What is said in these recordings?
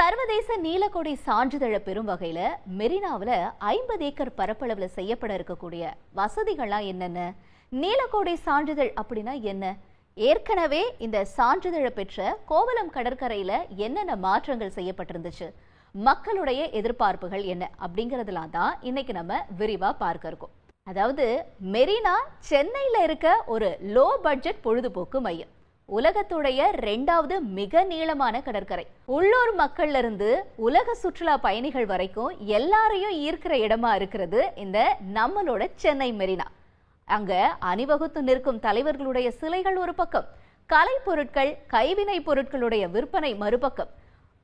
சர்வதேச நீலக்கொடி சான்றிதழை பெறும் வகையில் மெரினாவில் ஐம்பது ஏக்கர் பரப்பளவில் செய்யப்பட இருக்கக்கூடிய வசதிகள்லாம் என்னென்ன? நீலக்கொடி சான்றிதழ் அப்படின்னா என்ன? ஏற்கனவே இந்த சான்றிதழை பெற்ற கோவலம் கடற்கரையில் என்னென்ன மாற்றங்கள் செய்யப்பட்டிருந்துச்சு? மக்களுடைய எதிர்பார்ப்புகள் என்ன? அப்படிங்கிறதுலாம் தான் இன்னைக்கு நம்ம விரிவாக பார்க்க இருக்கோம். அதாவது மெரினா சென்னையில் இருக்க ஒரு லோ பட்ஜெட் பொழுதுபோக்கு மையம். உலகத்துடைய ரெண்டாவது மிக நீளமான கடற்கரை. உள்ளூர் மக்கள்ல இருந்து உலக சுற்றுலா பயணிகள் வரைக்கும் எல்லாரையும் ஈர்க்கிற இடமா இருக்கிறது இந்த நம்மளோட சென்னை மெரினா. அங்க அணிவகுத்து நிற்கும் தலைவர்களுடைய சிலைகள் ஒரு பக்கம் கலை பொருட்கள் கைவினை பொருட்களுடைய விற்பனை மறுபக்கம்.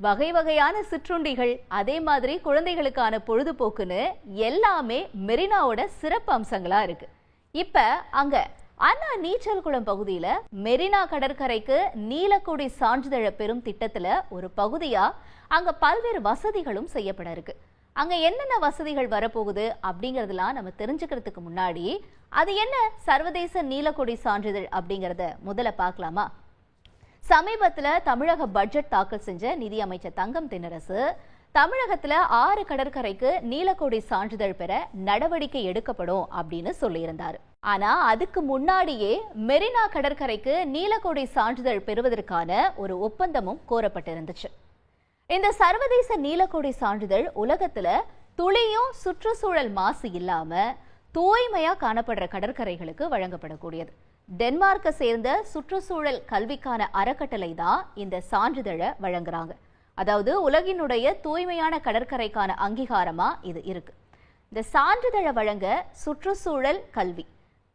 வகை வகையான சிற்றுண்டிகள் அதே மாதிரி குழந்தைகளுக்கான பொழுதுபோக்குன்னு எல்லாமே மெரினாவோட சிறப்பு அம்சங்களா இருக்கு. இப்ப அங்க அண்ணா நீச்சல் குளம் பகுதியில மெரினா கடற்கரைக்கு நீலக்கொடி சான்றிதழை பெறும் திட்டத்துல ஒரு பகுதியா அங்க பல்வேறு வசதிகளும் செய்யப்பட இருக்கு. அங்க என்னென்ன வசதிகள் வரப்போகுது அப்படிங்கறதெல்லாம் நம்ம தெரிஞ்சுக்கிறதுக்கு முன்னாடி அது என்ன சர்வதேச நீலக்கொடி சான்றிதழ் அப்படிங்கறத முதல்ல பார்க்கலாமா? சமீபத்துல தமிழக பட்ஜெட் தாக்கல் செஞ்ச நிதி அமைச்சர் தங்கம் தென்னரசு தமிழகத்தில் ஆறு கடற்கரைக்கு நீலக்கொடி சான்றிதழ் பெற நடவடிக்கை எடுக்கப்படும் அப்படின்னு சொல்லியிருந்தார். ஆனா அதுக்கு முன்னாடியே மெரினா கடற்கரைக்கு நீலக்கொடி சான்றிதழ் பெறுவதற்கான ஒரு ஒப்பந்தமும் கோரப்பட்டிருந்துச்சு. இந்த சர்வதேச நீலக்கொடி சான்றிதழ் உலகத்துல துளியும் சுற்றுச்சூழல் மாசு இல்லாம தூய்மையா காணப்படுற கடற்கரைகளுக்கு வழங்கப்படக்கூடியது. டென்மார்க்கை சேர்ந்த சுற்றுச்சூழல் கல்விக்கான அறக்கட்டளை தான் இந்த சான்றிதழை வழங்குறாங்க. அதாவது உலகினுடைய தூய்மையான கடற்கரைக்கான அங்கீகாரமா இது இருக்கு. இந்த சான்றிதழை வழங்க சுற்றுச்சூழல் கல்வி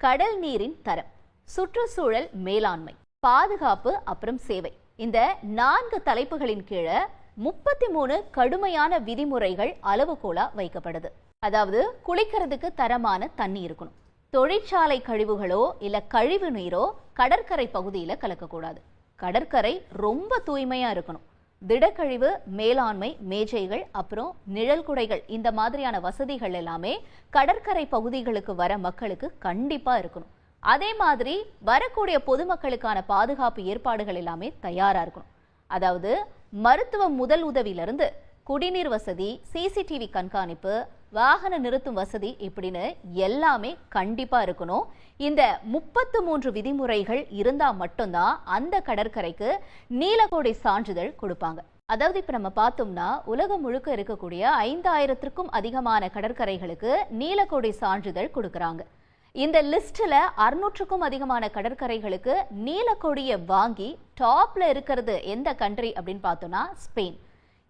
கடல் நீரின் தரம் சுற்றுச்சூழல் மேலாண்மை பாதுகாப்பு அப்புறம் சேவை. இந்த நான்கு தலைப்புகளின் கீழே முப்பத்தி மூணு கடுமையான விதிமுறைகள் அளவுகோலா வைக்கப்படுது. அதாவது குளிக்கிறதுக்கு தரமான தண்ணி இருக்கணும். தொழிற்சாலை கழிவுகளோ இல்ல கழிவு நீரோ கடற்கரை பகுதியில கலக்கக்கூடாது. கடற்கரை ரொம்ப தூய்மையா இருக்கணும். திடக்கழிவு மேலாண்மை மேஜைகள் அப்புறம் நிழல் குடைகள் இந்த மாதிரியான வசதிகள் எல்லாமே கடற்கரை பகுதிகளுக்கு வர மக்களுக்கு கண்டிப்பா இருக்கணும். அதே மாதிரி வரக்கூடிய பொதுமக்களுக்கான பாதுகாப்பு ஏற்பாடுகள் எல்லாமே தயாரா இருக்கணும். அதாவது மருத்துவ முதல் உதவியிலிருந்து குடிநீர் வசதி சிசிடிவி கண்காணிப்பு வாகன நிறுத்தும் வசதி இப்படின்னு எல்லாமே கண்டிப்பாக இருக்கணும். இந்த முப்பத்து மூன்று விதிமுறைகள் இருந்தால் மட்டும்தான் அந்த கடற்கரைக்கு நீலக்கோடை சான்றிதழ் கொடுப்பாங்க. அதாவது இப்போ நம்ம பார்த்தோம்னா உலகம் முழுக்க இருக்கக்கூடிய ஐந்தாயிரத்திற்கும் அதிகமான கடற்கரைகளுக்கு நீலக்கோடை சான்றிதழ் கொடுக்குறாங்க. இந்த லிஸ்ட்டில் அறுநூற்றுக்கும் அதிகமான கடற்கரைகளுக்கு நீலக்கொடியை வாங்கி டாப்பில் இருக்கிறது எந்த கண்ட்ரி அப்படின்னு பார்த்தோம்னா ஸ்பெயின்.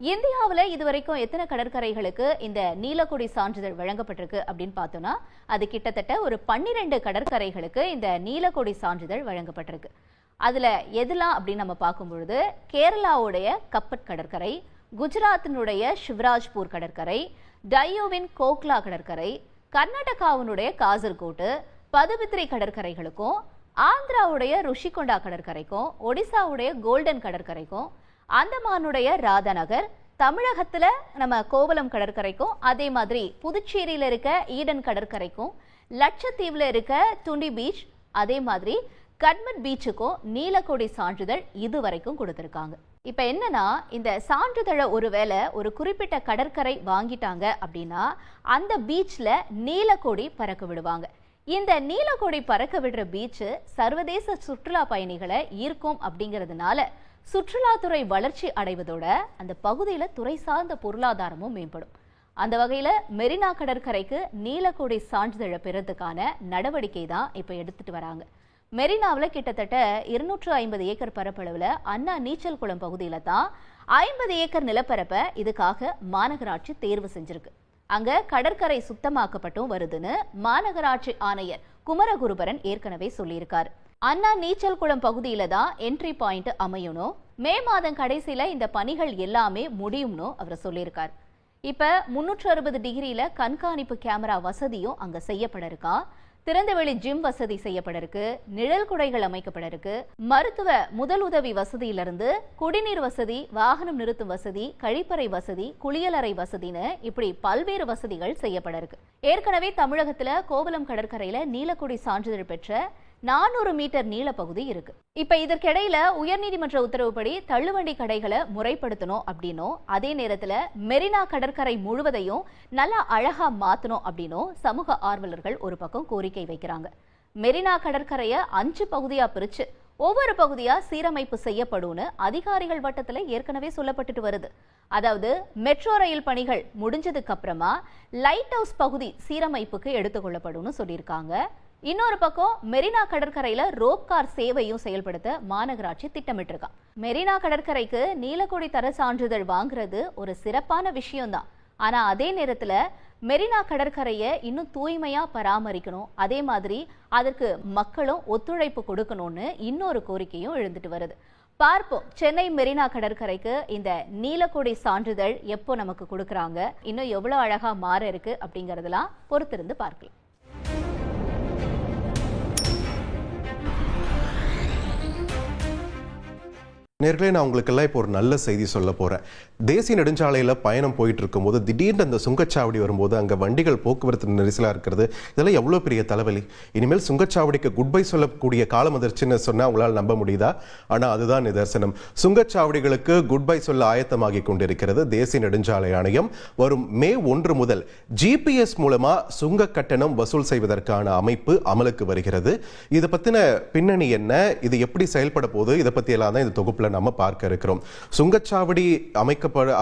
இந்தியாவில் இதுவரைக்கும் எத்தனை கடற்கரைகளுக்கு இந்த நீலக்கொடி சான்றிதழ் வழங்கப்பட்டிருக்கு அப்படின்னு பார்த்தோம்னா அது கிட்டத்தட்ட ஒரு பன்னிரெண்டு கடற்கரைகளுக்கு இந்த நீலக்கொடி சான்றிதழ் வழங்கப்பட்டிருக்கு. அதில் எதெல்லாம் அப்படின்னு நம்ம பார்க்கும்பொழுது கேரளாவுடைய கப்பட் கடற்கரை குஜராத்தினுடைய சிவராஜ்பூர் கடற்கரை டையோவின் கோக்லா கடற்கரை கர்நாடகாவினுடைய காசர்கோட்டு பதுபித்ரி கடற்கரைகளுக்கும் ஆந்திராவுடைய ருஷிகொண்டா கடற்கரைக்கும் ஒடிசாவுடைய கோல்டன் கடற்கரைக்கும் அந்தமானுடைய ராதாநகர் தமிழகத்துல நம்ம கோவலம் கடற்கரைக்கும் அதே மாதிரி புதுச்சேரியில இருக்க ஈடன் கடற்கரைக்கும் லட்சத்தீவுல இருக்க துண்டி பீச் அதே மாதிரி கட்மட் பீச்சுக்கும் நீலக்கொடி சான்றிதழ் இதுவரைக்கும் கொடுத்துருக்காங்க. இப்ப என்னன்னா இந்த சான்றிதழை ஒருவேளை ஒரு குறிப்பிட்ட கடற்கரை வாங்கிட்டாங்க அப்படின்னா அந்த பீச்ல நீலக்கொடி பறக்க விடுவாங்க. இந்த நீலக்கொடி பறக்க விடுற பீச்சு சர்வதேச சுற்றுலா பயணிகளை ஈர்க்கும் அப்படிங்கிறதுனால சுற்றுலாத்துறை வளர்ச்சி அடைவதோட அந்த பகுதியில் துறை சார்ந்த பொருளாதாரமும் மேம்படும். அந்த வகையில் மெரினா கடற்கரைக்கு நீலக்கொடி சான்றிதழை பெறதுக்கான நடவடிக்கை தான் இப்போ எடுத்துட்டு வராங்க. மெரினாவில் கிட்டத்தட்ட இருநூற்று ஐம்பது ஏக்கர் பரப்பளவில் அண்ணா நீச்சல் குளம் பகுதியில தான் ஐம்பது ஏக்கர் நிலப்பரப்பை இதுக்காக மாநகராட்சி தேர்வு செஞ்சிருக்கு. அங்கே கடற்கரை சுத்தமாக்கப்பட்டும் வருதுன்னு மாநகராட்சி ஆணையர் குமரகுருபரன் ஏற்கனவே சொல்லியிருக்காரு. அண்ணா நீச்சல் குளம் பகுதியில தான் என்ட்ரி பாயிண்ட் அமையணும் மே மாதம் கடைசியில இந்த பணிகள் எல்லாமே முடியும்னு அவர் சொல்லியிருக்கார். இப்ப முன்னூற்று அறுபது டிகிரியில கண்காணிப்பு கேமரா வசதியும் அங்க செய்யப்பட இருக்கா திறந்தவெளி ஜிம் வசதி செய்யப்பட இருக்கு நிழல் குடைகள் அமைக்கப்பட இருக்கு மருத்துவ முதலுதவி வசதியிலிருந்து குடிநீர் வசதி வாகனம் நிறுத்தும் வசதி கழிப்பறை வசதி குளியலறை வசதின்னு இப்படி பல்வேறு வசதிகள் செய்யப்பட இருக்கு ஏற்கனவே தமிழகத்துல கோவலம் கடற்கரையில நீலக்குடி சான்றிதழ் பெற்ற நானூறு மீட்டர் நீள பகுதி இருக்கு. இப்ப இதற்கிடையில உயர்நீதிமன்ற உத்தரவுப்படி தள்ளுவண்டி கடைகளை முறைப்படுத்தணும் அப்படின்னும் அதே நேரத்துல மெரினா கடற்கரை முழுவதையும் நல்லா அழகா மாத்தணும் அப்படின்னும் சமூக ஆர்வலர்கள் ஒரு பக்கம் கோரிக்கை வைக்கிறாங்க. மெரினா கடற்கரையை அஞ்சு பகுதியா பிரிச்சு ஒவ்வொரு பகுதியா சீரமைப்பு செய்யப்படும்னு அதிகாரிகள் வட்டத்துல ஏற்கனவே சொல்லப்பட்டுட்டு வருது. அதாவது மெட்ரோ ரயில் பணிகள் முடிஞ்சதுக்கு அப்புறமா லைட் ஹவுஸ் பகுதி சீரமைப்புக்கு எடுத்துக்கொள்ளப்படும்னு சொல்லியிருக்காங்க. இன்னொரு பக்கம் மெரினா கடற்கரையில ரோப் கார் சேவையும் செயல்படுத்த மாநகராட்சி திட்டமிட்டிருக்கான் மெரினா கடற்கரைக்கு நீலக்கொடி தர சான்றிதழ் வாங்குறது ஒரு சிறப்பான விஷயம்தான். ஆனா அதே நேரத்துல மெரினா கடற்கரையை இன்னும் தூய்மையா பராமரிக்கணும். அதே மாதிரி அதற்கு மக்களும் ஒத்துழைப்பு கொடுக்கணும்னு இன்னொரு கோரிக்கையும் எழுந்துட்டு வருது. பார்ப்போம். சென்னை மெரினா கடற்கரைக்கு இந்த நீலக்கொடி சான்றிதழ் எப்போ நமக்கு கொடுக்குறாங்க? இன்னும் எவ்வளோ அழகா மாற இருக்கு அப்படிங்கறதெல்லாம் பொறுத்திருந்து பார்க்கலாம். நேர்களே நான் உங்களுக்கெல்லாம் இப்போ ஒரு நல்ல செய்தி சொல்ல போகிறேன் தேசிய நெடுஞ்சாலையில் பயணம் போயிட்டு இருக்கும்போது திடீர்னு அந்த சுங்கச்சாவடி வரும்போது அங்கே வண்டிகள் போக்குவரத்து நெரிசலாக இருக்கிறது. இதெல்லாம் எவ்வளோ பெரிய தலைவலி? இனிமேல் சுங்கச்சாவடிக்கு குட் பை சொல்லக்கூடிய காலம் வந்துருச்சுன்னு சொன்னால் உங்களால் நம்ப முடியுதா? ஆனால் அதுதான் நிதர்சனம். சுங்கச்சாவடிகளுக்கு குட் பை சொல்ல ஆயத்தமாகி கொண்டிருக்கிறது தேசிய நெடுஞ்சாலை ஆணையம். வரும் மே ஒன்று முதல் ஜிபிஎஸ் மூலமாக சுங்க கட்டணம் வசூல் செய்வதற்கான அமைப்பு அமலுக்கு வருகிறது. இதை பற்றின பின்னணி என்ன? இது எப்படி செயல்பட போகுது? இதை பற்றியெல்லாம் தான் இந்த தொகுப்பில் நம்ம பார்க்க இருக்கிறோம். சுங்கச்சாவடி அமைக்கப்பட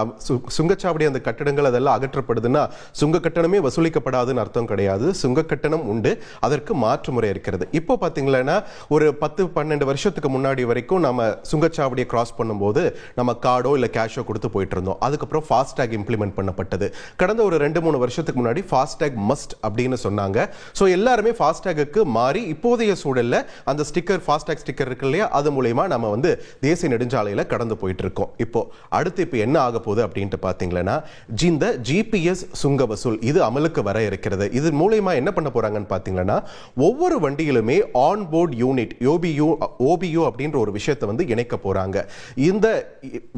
சுங்கச்சாவடி அந்த கட்டடங்கள் அதெல்லாம் அகற்றப்படுதுன்னா சுங்க கட்டணமே வசூலிக்கப்படாதுன்னு அர்த்தம் கிடையாது. சுங்க கட்டணம் உண்டு. அதற்கு மாற்று முறை இருக்கிறது. இப்போ பார்த்தீங்களன்னா ஒரு பத்து பன்னெண்டு வருஷத்துக்கு முன்னாடி வரைக்கும் நம்ம சுங்கச்சாவடியை கிராஸ் பண்ணும்போது நம்ம கார்டோ இல்லை கேஷோ கொடுத்து போயிட்டு இருந்தோம். அதுக்கப்புறம் ஃபாஸ்டேக் இம்ப்ளிமெண்ட் பண்ணப்பட்டது. கடந்த ஒரு ரெண்டு மூணு வருஷத்துக்கு முன்னாடி ஃபாஸ்டேக் மஸ்ட் அப்படின்னு சொன்னாங்க. ஸோ எல்லாருமே ஃபாஸ்டேகுக்கு மாறி இப்போதைய சூழல்ல அந்த ஸ்டிக்கர் ஃபாஸ்டேக் ஸ்டிக்கர் இருக்கு இல்லையா? அது மூலயமா நம்ம வந்து தேசிய நெடுஞ்சாலையில் கடந்து போயிட்டு இருக்கோம் இப்போ அடுத்து இப்போ என்ன ஆக போகுது அப்படின்ட்டு பார்த்தீங்கன்னா இந்த ஜிபிஎஸ் சுங்க வசூல் இது அமலுக்கு வர இருக்கிறது. இது மூலயமா என்ன பண்ண போறாங்கன்னு பார்த்தீங்கன்னா ஒவ்வொரு வண்டியிலுமே on board unit OBU OBU அப்படின்ற ஒரு விஷயத்தை வந்து இணைக்க போறாங்க. இந்த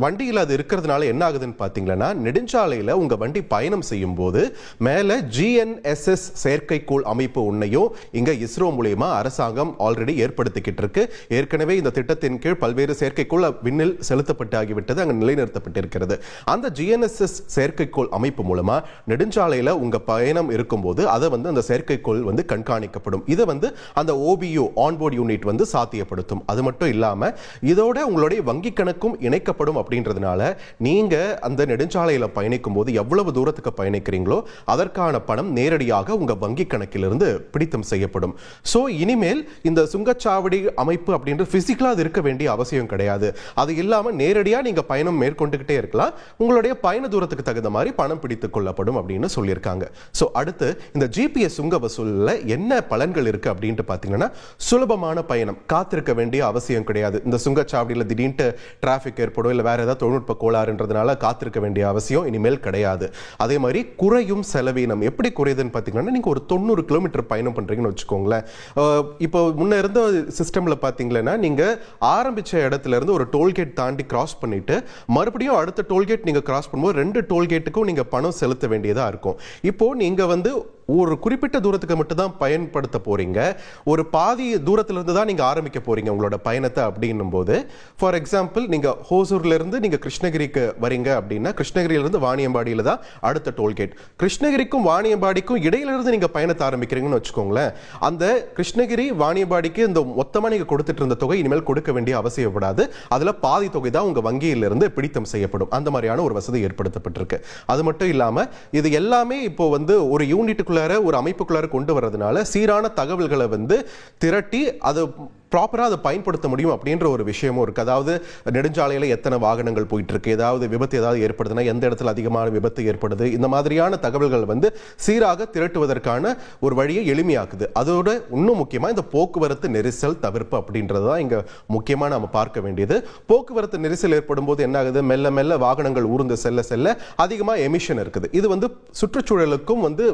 வண்டியில் அது இருக்கிறதுனால என்ன ஆகுதுன்னு பார்த்தீங்கன்னா நெடுஞ்சாலையில் உங்க வண்டி பயணம் செய்யும் போது மேலே ஜிஎன்எஸ்எஸ் செயற்கைக்கோள் அமைப்பு ஒன்றையும் இங்க இஸ்ரோ மூலயமா அரசாங்கம் ஆல்ரெடி ஏற்படுத்திக்கிட்டு இருக்கு ஏற்கனவே இந்த திட்டத்தின் கீழ் பல்வேறு செயற்கைக்கோள் விண்ணில் செலுத்தப்பட்டு ஆகிவிட்டது நிலைநிறுத்தப்பட்டிருக்கிறது. அந்த ஜிஎன்எஸ்எஸ் செயற்கைக்கோள் அமைப்பு மூலமா நெடுஞ்சாலையில உங்க பயணம் இருக்கும்போது அதை வந்து அந்த செயற்கைக்கோள் வந்து கண்காணிக்கப்படும். இதை வந்து அந்த ஓபியோ ஆன்போர்ட் யூனிட் வந்து சாத்தியப்படுத்தும். அது மட்டும் இல்லாம இதோட உங்களுடைய வங்கி கணக்கும் இணைக்கப்படும் அப்படின்றதுனால நீங்க அந்த நெடுஞ்சாலையில பயணிக்கும் போது எவ்வளவு தூரத்துக்கு பயணிக்கிறீங்களோ அதற்கான பணம் நேரடியாக உங்க வங்கி கணக்கிலிருந்து பிடித்தம் செய்யப்படும். ஸோ இனிமேல் இந்த சுங்கச்சாவடி அமைப்பு அப்படின்ற பிசிக்கலா அது இருக்க வேண்டிய அவசியம் கிடையாது. அது இல்லாமல் நேரடியாக நீங்கள் பயணம் மேற்கொண்டுகிட்டே இருக்கலாம். உங்களுடைய பயண தூரத்துக்கு தகுந்த மாதிரி பணம் பிடித்துக் கொள்ளப்படும் அப்படின்னு சொல்லியிருக்காங்க. ஸோ அடுத்து இந்த ஜிபிஎஸ் சுங்க வசூலில் என்ன பலன்கள் இருக்குது அப்படின்ட்டு பார்த்தீங்கன்னா சுலபமான பயணம். காத்திருக்க வேண்டிய அவசியம் கிடையாது. இந்த சுங்கச்சாவடியில் திடீர்னு டிராஃபிக் ஏற்படும் இல்லை வேற ஏதாவது தொழில்நுட்ப கோளாறுன்றதுனால காத்திருக்க வேண்டிய அவசியம் இனிமேல் கிடையாது. அதே மாதிரி குறையும் செலவீனம். எப்படி குறையுதுன்னு பார்த்தீங்கன்னா நீங்கள் ஒரு தொண்ணூறு கிலோமீட்டர் பயணம் பண்ணுறீங்கன்னு வச்சுக்கோங்களேன். இப்போ முன்னே இருந்த சிஸ்டமில் பார்த்தீங்கன்னா நீங்கள் ஆரம்பித்த இடத்துல இருந்து ஒரு டோல்கேட் தாண்டி கிராஸ் பண்ணிட்டு மறுபடியும் அடுத்த டோல்கேட் நீங்கள் கிராஸ் பண்ணும்போது ரெண்டு டோல்கேட்டுக்கும் நீங்கள் பணம் செலுத்த வேண்டியதாக இருக்கும். இப்போ நீங்கள் வந்து ஒரு குறிப்பிட்ட தூரத்துக்கு மட்டும் தான் பயன்படுத்த போறீங்க. ஒரு பாதி தூரத்துல இருந்து தான் நீங்க ஆரம்பிக்க போறீங்க உங்களோட பயணத்தை அப்படின்னும் போது ஃபார் எக்ஸாம்பிள் நீங்க ஹோசூர்ல இருந்து நீங்க கிருஷ்ணகிரிக்கு வரீங்க அப்படின்னா கிருஷ்ணகிரியில இருந்து வாணியம்பாடியில தான் அடுத்த டோல்கேட் கிருஷ்ணகிரிக்கும் வாணியம்பாடிக்கும் இடையில இருந்து நீங்க பயணத்தை ஆரம்பிக்கிறீங்கன்னு வச்சுக்கோங்களேன். அந்த கிருஷ்ணகிரி வாணியம்பாடிக்கு இந்த மொத்தமா நீங்க கொடுத்துட்டு இருந்த தொகை இனிமேல் கொடுக்க வேண்டிய அவசியப்படாது. அதுல பாதி தொகை தான் உங்க வங்கியிலிருந்து பிடித்தம் செய்யப்படும். அந்த மாதிரியான ஒரு வசதி ஏற்படுத்தப்பட்டிருக்கு. அது மட்டும் இல்லாம இது எல்லாமே இப்போ வந்து ஒரு யூனிட்டுக்கு அமைப்புக்குள்ளார ஒரு அமைப்புக்குள்ளார கொண்டு வர்றதுனால சீரான தகவல்களை வந்து திரட்டி அதை ப்ராப்பராக அதை பயன்படுத்த முடியும் அப்படின்ற ஒரு விஷயமும் இருக்குது அதாவது நெடுஞ்சாலையில் எத்தனை வாகனங்கள் போயிட்டு இருக்கு ஏதாவது விபத்து ஏதாவது ஏற்படுதுன்னா எந்த இடத்துல அதிகமான விபத்து ஏற்படுது? இந்த மாதிரியான தகவல்கள் வந்து சீராக திரட்டுவதற்கான ஒரு வழியை எளிமையாக்குது. அதோட இன்னும் முக்கியமாக இந்த போக்குவரத்து நெரிசல் தவிர்ப்பு அப்படின்றது தான் இங்கே முக்கியமாக நம்ம பார்க்க வேண்டியது. போக்குவரத்து நெரிசல் ஏற்படும் போது என்ன ஆகுது? மெல்ல மெல்ல வாகனங்கள் ஊர்ந்து செல்ல செல்ல அதிகமாக எமிஷன் இருக்குது. இது வந்து சுற்றுச்சூழலுக்கும் வந்து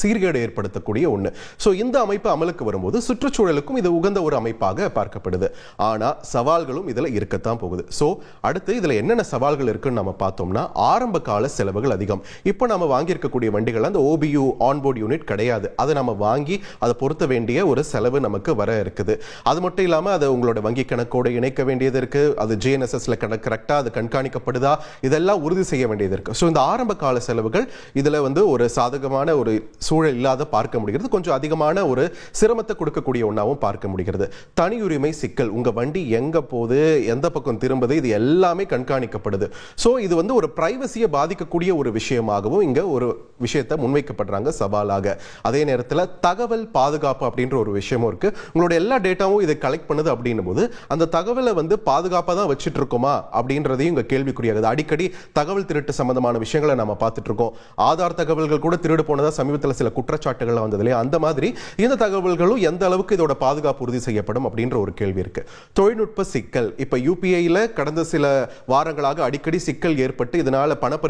சீர்கேடு ஏற்படுத்தக்கூடிய ஒன்று ஸோ இந்த அமைப்பு அமலுக்கு வரும்போது சுற்றுச்சூழலுக்கும் இது உகந்த ஒரு அமைப்பாக பார்க்கப்படுது. ஆனால் சவால்களும் இதில் இருக்கத்தான் போகுது. ஸோ அடுத்து இதில் என்னென்ன சவால்கள் இருக்குன்னு நம்ம பார்த்தோம்னா ஆரம்ப கால செலவுகள் அதிகம். இப்போ நம்ம வாங்கியிருக்கக்கூடிய வண்டிகள் அந்த ஓபியூ ஆன்போர்டு யூனிட் கிடையாது. அதை நம்ம வாங்கி அதை பொருத்த வேண்டிய ஒரு செலவு நமக்கு வர இருக்குது. அது மட்டும் இல்லாமல் அதை உங்களோட வங்கி கணக்கோடு இணைக்க வேண்டியது இருக்குது அது ஜிஎன்எஸ்எஸ்ல கணக்கு கரெக்டாக அது கண்காணிக்கப்படுதா? இதெல்லாம் உறுதி செய்ய வேண்டியது இருக்குது ஸோ இந்த ஆரம்ப கால செலவுகள் இதில் வந்து ஒரு சாதகமான ஒரு சூழல் இல்லாத பார்க்க முடிகிறது. கொஞ்சம் அதிகமான ஒரு சிரமத்தை கொடுக்கக்கூடிய ஒன்றாவும் பார்க்க முடிகிறது. தனியுரிமை சிக்கல் உங்க வண்டி எங்கே போகுது எந்த பக்கம் திரும்புது இது எல்லாமே கண்காணிக்கப்படுது. ஸோ இது வந்து ஒரு ப்ரைவசியை பாதிக்கக்கூடிய ஒரு விஷயமாகவும் இங்க ஒரு விஷயத்தை முன்வைக்கப்படுறாங்க சவாலாக. அதே நேரத்தில் தகவல் பாதுகாப்பு அப்படின்ற ஒரு விஷயமும் இருக்கு. உங்களோட எல்லா டேட்டாவும் இதை கலெக்ட் பண்ணுது அப்படின்னும் போது அந்த தகவலை வந்து பாதுகாப்பாக தான் வச்சுட்டு இருக்கோமா அப்படின்றதையும் இங்கே கேள்விக்குறியாகுது. அடிக்கடி தகவல் திருட்டு சம்பந்தமான விஷயங்களை நம்ம பார்த்துட்டு இருக்கோம் ஆதார் தகவல்கள் கூட திருடு போனதா சமீபத்தில் சில குற்றச்சாட்டுகள் வந்தது இல்லையா? அந்த மாதிரி இந்த தகவல்களும் எந்த அளவுக்கு இதோட பாதுகாப்பு உறுதி செய்யப்படும் அப்படின்ற ஒரு கேள்வி இருக்கு. தொழில்நுட்ப சிக்கல். இப்போ யூபிஐயில் கடந்த சில வாரங்களாக அடிக்கடி சிக்கல் ஏற்பட்டு இதனால பண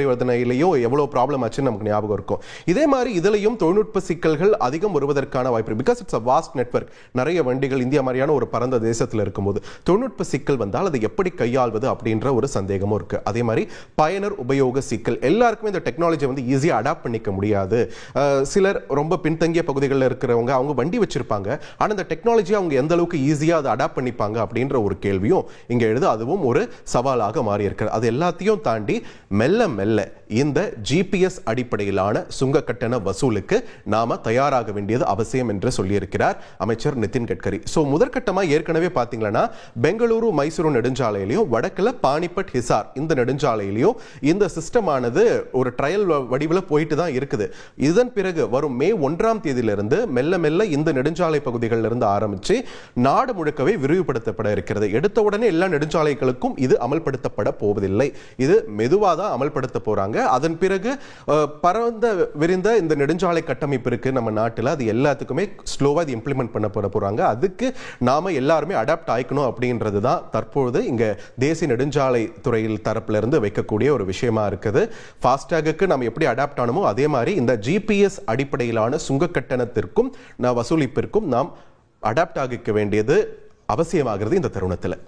எவ்வளோ ப்ராப்ளம் ஆச்சுன்னு நமக்கு ஞாபகம் இருக்கும். இதே மாதிரி இதுலையும் தொழில்நுட்ப சிக்கல்கள் அதிகம் வருவதற்கான வாய்ப்பு because it's a vast network நிறைய வண்டிகள் இந்தியா மாதிரியான ஒரு பரந்த தேசத்தில் இருக்கும்போது தொழில்நுட்ப சிக்கல் வந்தால் அதை எப்படி கையாள்வது அப்படின்ற ஒரு சந்தேகமும் இருக்கு. அதே மாதிரி பயனர் உபயோக சிக்கல். எல்லாருக்குமே இந்த டெக்னாலஜி வந்து ஈஸியாக அடாப்ட் பண்ணிக்க முடியாது. சிலர் ரொம்ப பின்தங்கிய பகுதிகளில் இருக்கிறவங்க அவங்க வண்டி வச்சிருப்பாங்க. ஆனால் இந்த டெக்னாலஜி அவங்க எந்த அளவுக்கு ஈஸியாக அதை அடாப்ட் பண்ணிப்பாங்க அப்படின்ற ஒரு கேள்வியும் இங்கே எழுது. அதுவும் ஒரு சவாலாக மாறி இருக்கிறது அது எல்லாத்தையும் தாண்டி மெல்ல மெல்ல இந்த ஜிபிஎஸ் அடிப்படையிலான சுங்க கட்டண வசூலுக்கு நாம தயாராக வேண்டியது அவசியம் என்று சொல்லியிருக்கிறார் அமைச்சர் நிதின் கட்கரி. ஸோ முதற்கட்டமாக ஏற்கனவே பார்த்தீங்கன்னா பெங்களூரு மைசூரு நெடுஞ்சாலையிலையும் வடக்கில் பானிபட் ஹிசார் இந்த நெடுஞ்சாலையிலையும் இந்த சிஸ்டமானது ஒரு ட்ரையல் வடிவில் போயிட்டு தான் இருக்குது. இதன் பிறகு வரும் மே ஒன்றாம் தேதியிலிருந்து மெல்ல மெல்ல இந்த நெடுஞ்சாலை பகுதிகளில் இருந்து ஆரம்பிச்சு நாடு முழுக்கவே விரிவுபடுத்தப்பட இருக்கிறது. எடுத்த உடனே எல்லா நெடுஞ்சாலைகளுக்கும் இது அமல்படுத்தப்பட போவதில்லை. இது மெதுவாக தான் அமல்படுத்த போறாங்க. அதன் பிறகு பரந்த விரிந்த இந்த நெடுஞ்சாலை கட்டமைப்பு இருக்கு நம்ம நாட்டில். அது எல்லாத்துக்குமே ஸ்லோவாக இது இம்ப்ளிமெண்ட் பண்ண போட போறாங்க. அதுக்கு நாம எல்லாருமே அடாப்ட் ஆகிக்கணும் அப்படின்றது தான் தற்பொழுது இங்க தேசிய நெடுஞ்சாலை துறையில் தரப்புல இருந்து வைக்கக்கூடிய ஒரு விஷயமா இருக்குது. ஃபாஸ்டேகுக்கு நம்ம எப்படி அடாப்ட் ஆனமோ அதே மாதிரி இந்த ஜிபிஎஸ் அடிப்படையிலான சுங்க கட்டணத்திற்கும் நான் வசூலிப்பிற்கும் நாம் அடாப்ட் ஆகிக்க வேண்டியது அவசியமாகிறது இந்த தருணத்தில்.